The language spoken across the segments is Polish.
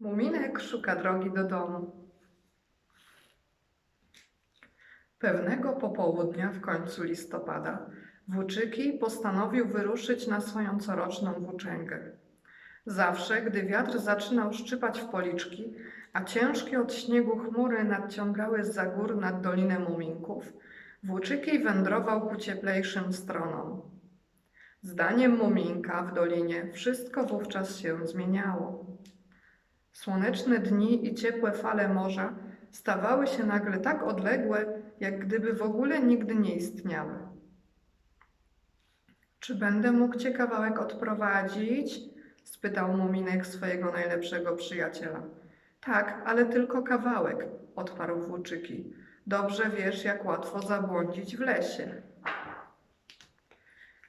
Muminek szuka drogi do domu. Pewnego popołudnia w końcu listopada Włóczyki postanowił wyruszyć na swoją coroczną włóczęgę. Zawsze, gdy wiatr zaczynał szczypać w policzki, a ciężkie od śniegu chmury nadciągały z gór nad Dolinę Muminków, Włóczyki wędrował ku cieplejszym stronom. Zdaniem Muminka w dolinie wszystko wówczas się zmieniało. Słoneczne dni i ciepłe fale morza stawały się nagle tak odległe, jak gdyby w ogóle nigdy nie istniały. Czy będę mógł cię kawałek odprowadzić? spytał Muminek swojego najlepszego przyjaciela. Tak, ale tylko kawałek, odparł Włóczyki. Dobrze wiesz, jak łatwo zabłądzić w lesie.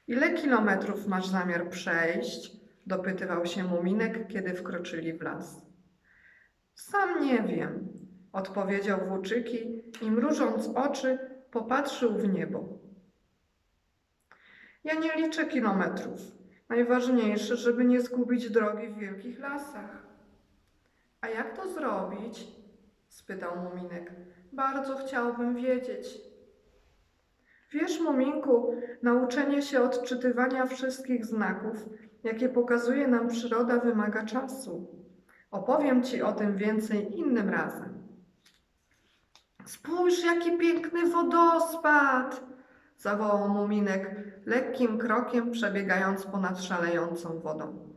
Ile kilometrów masz zamiar przejść? dopytywał się Muminek, kiedy wkroczyli w las. Sam nie wiem, odpowiedział Włóczyki i mrużąc oczy popatrzył w niebo. Ja nie liczę kilometrów. Najważniejsze, żeby nie zgubić drogi w wielkich lasach. A jak to zrobić? spytał Muminek. Bardzo chciałbym wiedzieć. Wiesz, Muminku, nauczenie się odczytywania wszystkich znaków, jakie pokazuje nam przyroda, wymaga czasu. Opowiem ci o tym więcej innym razem. Spójrz, jaki piękny wodospad! zawołał Muminek, lekkim krokiem przebiegając ponad szalejącą wodą.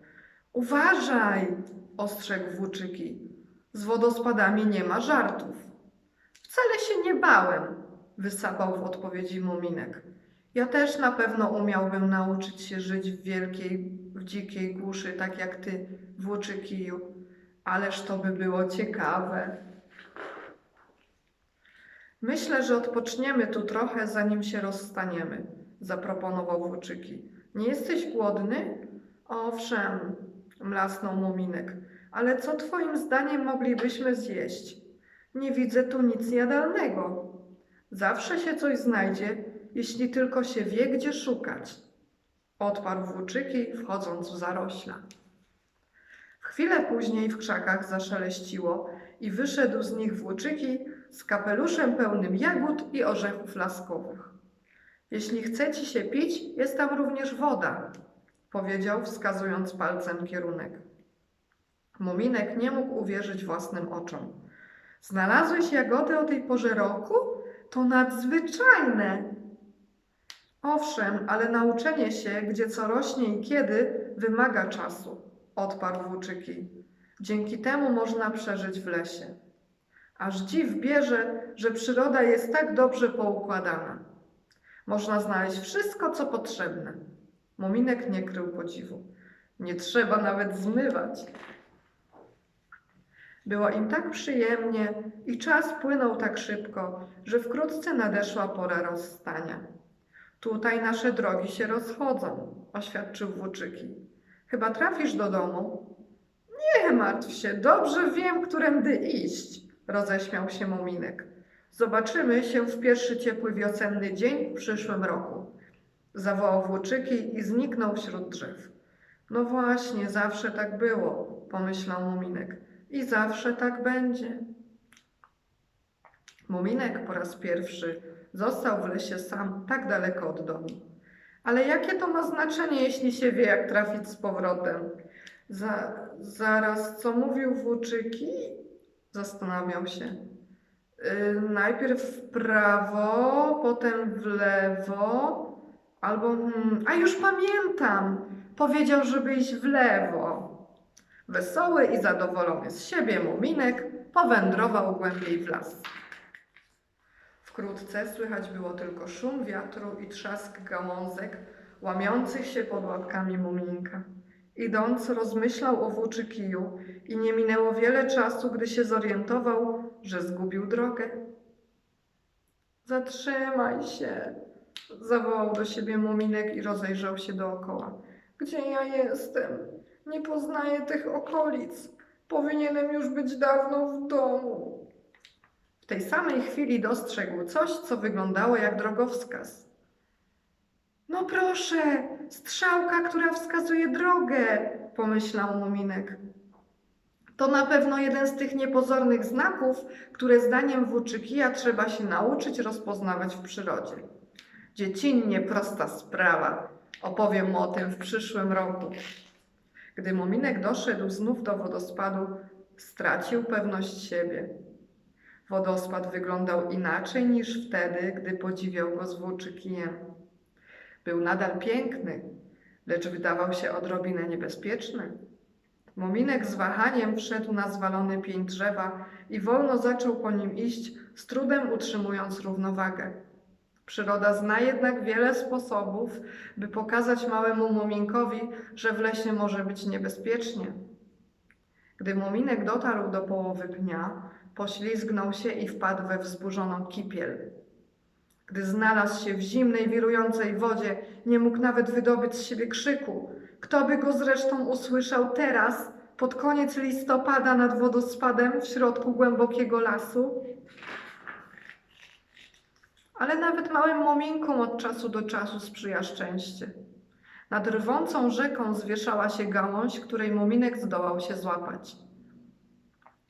Uważaj! ostrzegł Włóczyki. Z wodospadami nie ma żartów. Wcale się nie bałem, wysapał w odpowiedzi Muminek. Ja też na pewno umiałbym nauczyć się żyć w wielkiej, w dzikiej głuszy, tak jak ty, Włóczykiju. Ależ to by było ciekawe. Myślę, że odpoczniemy tu trochę, zanim się rozstaniemy, zaproponował Włóczyki. Nie jesteś głodny? Owszem, mlasnął Muminek. Ale co twoim zdaniem moglibyśmy zjeść? Nie widzę tu nic jadalnego. Zawsze się coś znajdzie, jeśli tylko się wie, gdzie szukać. Odparł Włóczyki, wchodząc w zarośla. Chwilę później w krzakach zaszeleściło i wyszedł z nich Włóczyki z kapeluszem pełnym jagód i orzechów laskowych. Jeśli chce ci się pić, jest tam również woda, powiedział, wskazując palcem kierunek. Muminek nie mógł uwierzyć własnym oczom. Znalazłeś jagody o tej porze roku? To nadzwyczajne! Owszem, ale nauczenie się, gdzie co rośnie i kiedy, wymaga czasu, odparł Włóczyki. Dzięki temu można przeżyć w lesie. Aż dziw bierze, że przyroda jest tak dobrze poukładana. Można znaleźć wszystko, co potrzebne. Muminek nie krył podziwu. Nie trzeba nawet zmywać. Było im tak przyjemnie i czas płynął tak szybko, że wkrótce nadeszła pora rozstania. Tutaj nasze drogi się rozchodzą, oświadczył Włóczyki. Chyba trafisz do domu? Nie martw się, dobrze wiem, którędy iść, roześmiał się Muminek. Zobaczymy się w pierwszy ciepły wiosenny dzień w przyszłym roku. Zawołał Włóczyki i zniknął wśród drzew. No właśnie, zawsze tak było, pomyślał Muminek. I zawsze tak będzie. Muminek po raz pierwszy został w lesie sam, tak daleko od domu. Ale jakie to ma znaczenie, jeśli się wie, jak trafić z powrotem? Za, zaraz, co mówił Włóczyki? Zastanawiał się. Yy, najpierw w prawo, potem w lewo, albo... Hmm, a już pamiętam! Powiedział, żeby iść w lewo. Wesoły i zadowolony z siebie Muminek powędrował głębiej w las. Wkrótce słychać było tylko szum wiatru i trzask gałązek łamiących się pod łapkami Muminka. Idąc, rozmyślał o Włóczykiju i nie minęło wiele czasu, gdy się zorientował, że zgubił drogę. Zatrzymaj się, zawołał do siebie Muminek i rozejrzał się dookoła. Gdzie ja jestem? Nie poznaję tych okolic. Powinienem już być dawno w domu. W tej samej chwili dostrzegł coś, co wyglądało jak drogowskaz. No proszę, strzałka, która wskazuje drogę, pomyślał Muminek. To na pewno jeden z tych niepozornych znaków, które zdaniem Włóczykija trzeba się nauczyć rozpoznawać w przyrodzie. Dziecinnie prosta sprawa. Opowiem mu o tym w przyszłym roku. Gdy Muminek doszedł znów do wodospadu, stracił pewność siebie. Wodospad wyglądał inaczej niż wtedy, gdy podziwiał go z włóczykijem. Był nadal piękny, lecz wydawał się odrobinę niebezpieczny. Muminek z wahaniem wszedł na zwalony pień drzewa i wolno zaczął po nim iść, z trudem utrzymując równowagę. Przyroda zna jednak wiele sposobów, by pokazać małemu Muminkowi, że w lesie może być niebezpiecznie. Gdy Muminek dotarł do połowy pnia, poślizgnął się i wpadł we wzburzoną kipiel. Gdy znalazł się w zimnej, wirującej wodzie, nie mógł nawet wydobyć z siebie krzyku. Kto by go zresztą usłyszał teraz, pod koniec listopada nad wodospadem w środku głębokiego lasu? Ale nawet małym muminkom od czasu do czasu sprzyja szczęście. Nad rwącą rzeką zwieszała się gałąź, której muminek zdołał się złapać.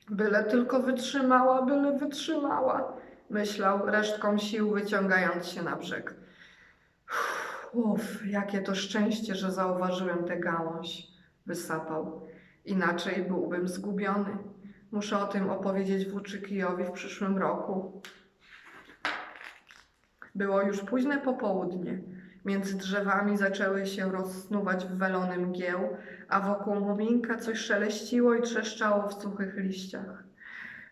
Byle tylko wytrzymała, byle wytrzymała, myślał, resztką sił wyciągając się na brzeg. Uff, jakie to szczęście, że zauważyłem tę gałąź, wysapał. Inaczej byłbym zgubiony. Muszę o tym opowiedzieć Włóczykijowi w przyszłym roku. Było już późne popołudnie. Między drzewami zaczęły się rozsnuwać w welony mgieł, a wokół muminka coś szeleściło i trzeszczało w suchych liściach.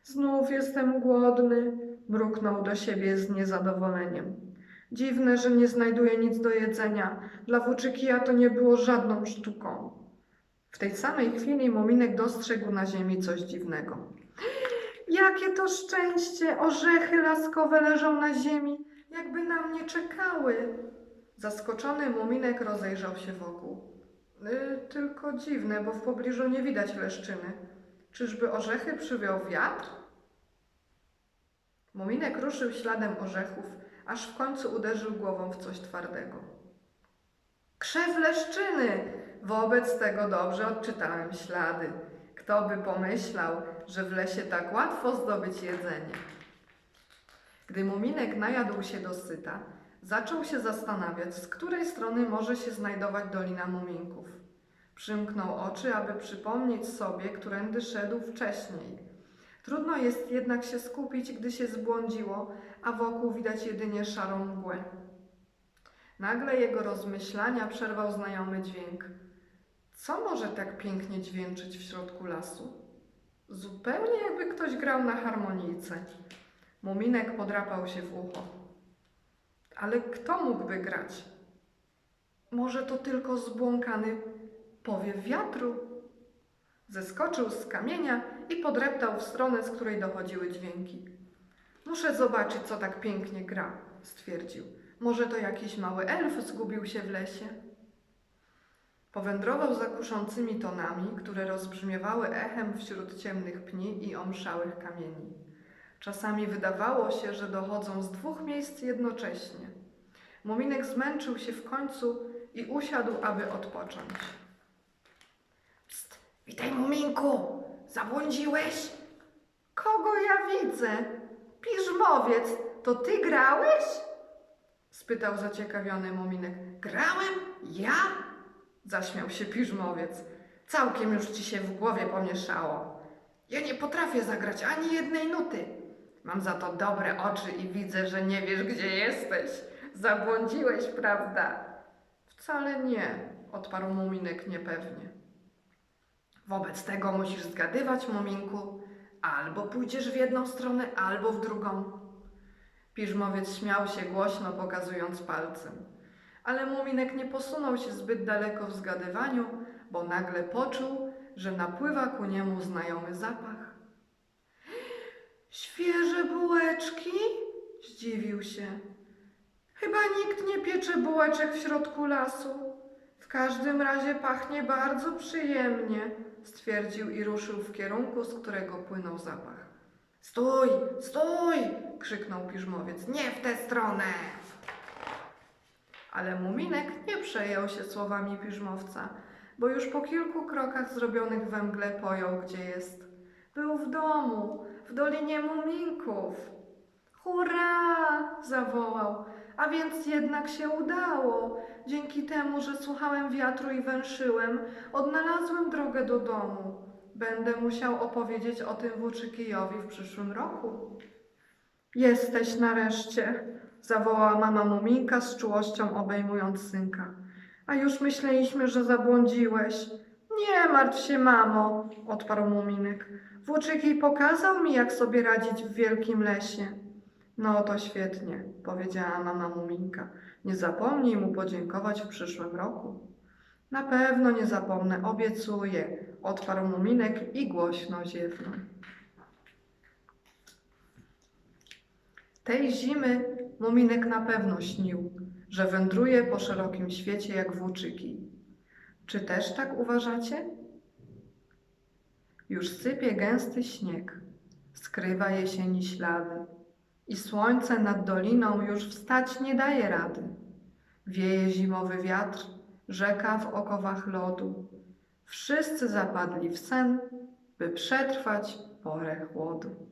Znów jestem głodny, mruknął do siebie z niezadowoleniem. Dziwne, że nie znajduje nic do jedzenia. Dla Włóczykija to nie było żadną sztuką. W tej samej chwili Muminek dostrzegł na ziemi coś dziwnego. Jakie to szczęście! Orzechy laskowe leżą na ziemi, jakby na mnie czekały. Zaskoczony Muminek rozejrzał się wokół. Y, tylko dziwne, bo w pobliżu nie widać leszczyny. Czyżby orzechy przywiał wiatr? Muminek ruszył śladem orzechów, aż w końcu uderzył głową w coś twardego. Krzew leszczyny! Wobec tego dobrze odczytałem ślady. Kto by pomyślał, że w lesie tak łatwo zdobyć jedzenie? Gdy Muminek najadł się dosyta, zaczął się zastanawiać, z której strony może się znajdować Dolina Muminków. Przymknął oczy, aby przypomnieć sobie, którędy szedł wcześniej. Trudno jest jednak się skupić, gdy się zbłądziło, a wokół widać jedynie szarą mgłę. Nagle jego rozmyślania przerwał znajomy dźwięk. Co może tak pięknie dźwięczyć w środku lasu? Zupełnie jakby ktoś grał na harmonijce. Muminek podrapał się w ucho. Ale kto mógłby grać? Może to tylko zbłąkany powiew wiatru? Zeskoczył z kamienia i podreptał w stronę, z której dochodziły dźwięki. Muszę zobaczyć, co tak pięknie gra, stwierdził. Może to jakiś mały elf zgubił się w lesie? Powędrował za kuszącymi tonami, które rozbrzmiewały echem wśród ciemnych pni i omszałych kamieni. Czasami wydawało się, że dochodzą z dwóch miejsc jednocześnie. Muminek zmęczył się w końcu i usiadł, aby odpocząć. Psst, witaj Muminku, zabłądziłeś? Kogo ja widzę? Piżmowiec, to ty grałeś? spytał zaciekawiony Muminek. Grałem? Ja? Zaśmiał się piżmowiec. Całkiem już ci się w głowie pomieszało. Ja nie potrafię zagrać ani jednej nuty. Mam za to dobre oczy i widzę, że nie wiesz, gdzie jesteś. Zabłądziłeś, prawda? Wcale nie, odparł Muminek niepewnie. Wobec tego musisz zgadywać, Muminku. Albo pójdziesz w jedną stronę, albo w drugą. Piżmowiec śmiał się głośno, pokazując palcem. Ale Muminek nie posunął się zbyt daleko w zgadywaniu, bo nagle poczuł, że napływa ku niemu znajomy zapach. Świeże bułeczki? Zdziwił się. Chyba nikt nie piecze bułeczek w środku lasu. W każdym razie pachnie bardzo przyjemnie, stwierdził i ruszył w kierunku, z którego płynął zapach. Stój, stój! krzyknął piżmowiec. Nie w tę stronę! Ale Muminek nie przejął się słowami piżmowca, bo już po kilku krokach zrobionych we mgle pojął, gdzie jest. Był w domu, w Dolinie Muminków. Hurra! zawołał. A więc jednak się udało. Dzięki temu, że słuchałem wiatru i węszyłem, odnalazłem drogę do domu. Będę musiał opowiedzieć o tym Włóczykijowi w przyszłym roku. Jesteś nareszcie, zawołała mama Muminka z czułością obejmując synka. A już myśleliśmy, że zabłądziłeś. Nie martw się, mamo, odparł Muminek. Włóczykij pokazał mi, jak sobie radzić w wielkim lesie. No to świetnie, powiedziała mama Muminka. Nie zapomnij mu podziękować w przyszłym roku. Na pewno nie zapomnę, obiecuję, odparł Muminek i głośno ziewnął. Tej zimy Muminek na pewno śnił, że wędruje po szerokim świecie jak włóczyki. Czy też tak uważacie? Już sypie gęsty śnieg, skrywa jesieni ślady i słońce nad doliną już wstać nie daje rady. Wieje zimowy wiatr, rzeka w okowach lodu. Wszyscy zapadli w sen, by przetrwać porę chłodu.